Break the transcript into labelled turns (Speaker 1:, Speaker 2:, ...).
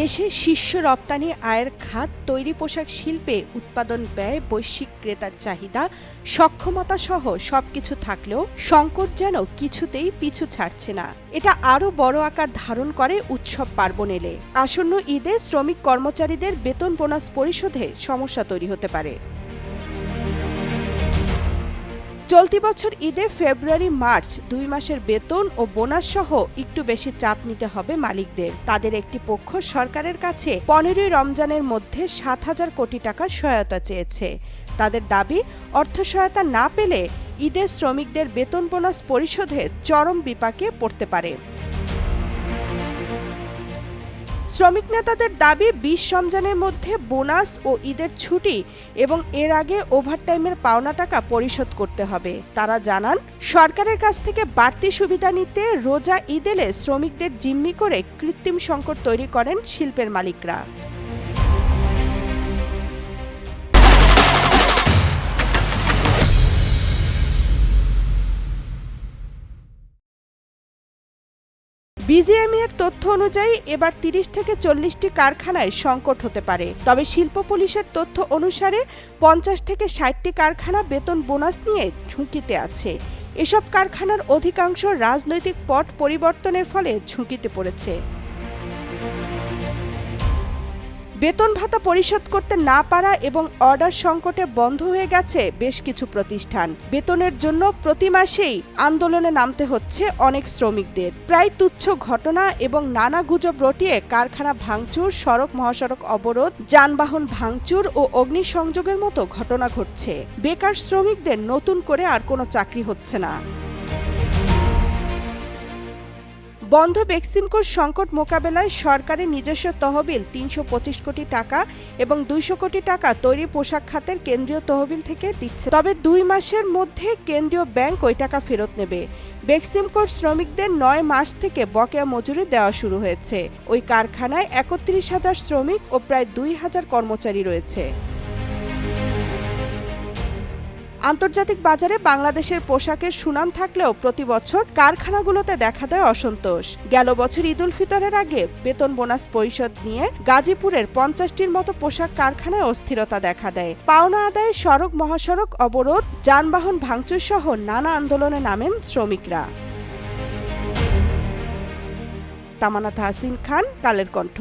Speaker 1: দেশের শীর্ষ রপ্তানি আয়ের খাত তৈরি পোশাক শিল্পে উৎপাদন ব্যয়, বৈশ্বিক ক্রেতার চাহিদা, সক্ষমতা সহ সবকিছু থাকলেও সংকট যেন কিছুতেই পিছু ছাড়ছে না। এটা আরও বড় আকার ধারণ করে উৎসব পার্বণ এলে। আসন্ন ঈদে শ্রমিক কর্মচারীদের বেতন বোনাস পরিশোধে সমস্যা তৈরি হতে পারে। চলতি বছর ঈদে ফেব্রুয়ারি, মার্চ দুই মাসের বেতন ও বোনাস সহ একটু বেশি চাপ নিতে হবে মালিকদের। তাদের একটি পক্ষ সরকারের কাছে পনেরোই রমজানের মধ্যে সাত হাজার কোটি টাকা সহায়তা চেয়েছে। তাদের দাবি, অর্থ সহায়তা না পেলে ঈদের শ্রমিকদের বেতন বোনাস পরিশোধে চরম বিপাকে পড়তে পারে। শ্রমিক নেতাদের দাবি, বিশ সমজানের মধ্যে বোনাস ও ঈদের ছুটি এবং এর আগে ওভারটাইমের পাওনা টাকা পরিশোধ করতে হবে। তারা জানান, সরকারের কাছ থেকে বাড়তি সুবিধা নিতে রোজা ঈদ এলে শ্রমিকদের জিম্মি করে কৃত্রিম সংকট তৈরি করেন শিল্পের মালিকরা। বিজিএমই এর তথ্য অনুযায়ী এবার তিরিশ থেকে চল্লিশটি কারখানায় সংকট হতে পারে। তবে শিল্প পুলিশের তথ্য অনুসারে পঞ্চাশ থেকে ষাটটি কারখানা বেতন বোনাস নিয়ে ঝুঁকিতে আছে। এসব কারখানার অধিকাংশ রাজনৈতিক পট পরিবর্তনের ফলে ঝুঁকিতে পড়েছে। বেতন ভাতা পরিশোধ করতে না পারা এবং অর্ডার সংকটে বন্ধ হয়ে গেছে বেশ কিছু প্রতিষ্ঠান। বেতনের জন্য প্রতি মাসেই আন্দোলনে নামতে হচ্ছে অনেক শ্রমিকদের। প্রায় তুচ্ছ ঘটনা এবং নানা গুজব রটিয়ে কারখানা ভাঙচুর, সড়ক মহাসড়ক অবরোধ, যানবাহন ভাঙচুর ও অগ্নিসংযোগের মতো ঘটনা ঘটছে। বেকার শ্রমিকদের নতুন করে আর কোনো চাকরি হচ্ছে না। বন্ধ বেক্সিমকোর সংকট মোকাবেলায় সরকারের নিজস্ব তহবিল তিনশো পঁচিশ কোটি টাকা এবং দুইশো কোটি টাকা তৈরি পোশাক খাতের কেন্দ্রীয় তহবিল থেকে দিচ্ছে। তবে দুই মাসের মধ্যে কেন্দ্রীয় ব্যাংক ওই টাকা ফেরত নেবে। বেক্সিমকোর শ্রমিকদের নয় মাস থেকে বকেয়া মজুরি দেওয়া শুরু হয়েছে। ওই কারখানায় একত্রিশ হাজার শ্রমিক ও প্রায় দুই হাজার কর্মচারী রয়েছে। আন্তর্জাতিক বাজারে বাংলাদেশের পোশাকের সুনাম থাকলেও প্রতি বছর কারখানাগুলোতে দেখা দেয় অসন্তোষ। গেল বছর ঈদুল ফিতরের আগে বেতন বোনাস পরিশোধ নিয়ে গাজীপুরের পঞ্চাশটির মতো পোশাক কারখানায় অস্থিরতা দেখা দেয়। পাওনা আদায়ে সড়ক, মহাসড়ক, অবরোধ, যানবাহন ভাঙচুর সহ নানা আন্দোলনে নামেন শ্রমিকরা। তামানা তাহসিন খান, কালের কণ্ঠ।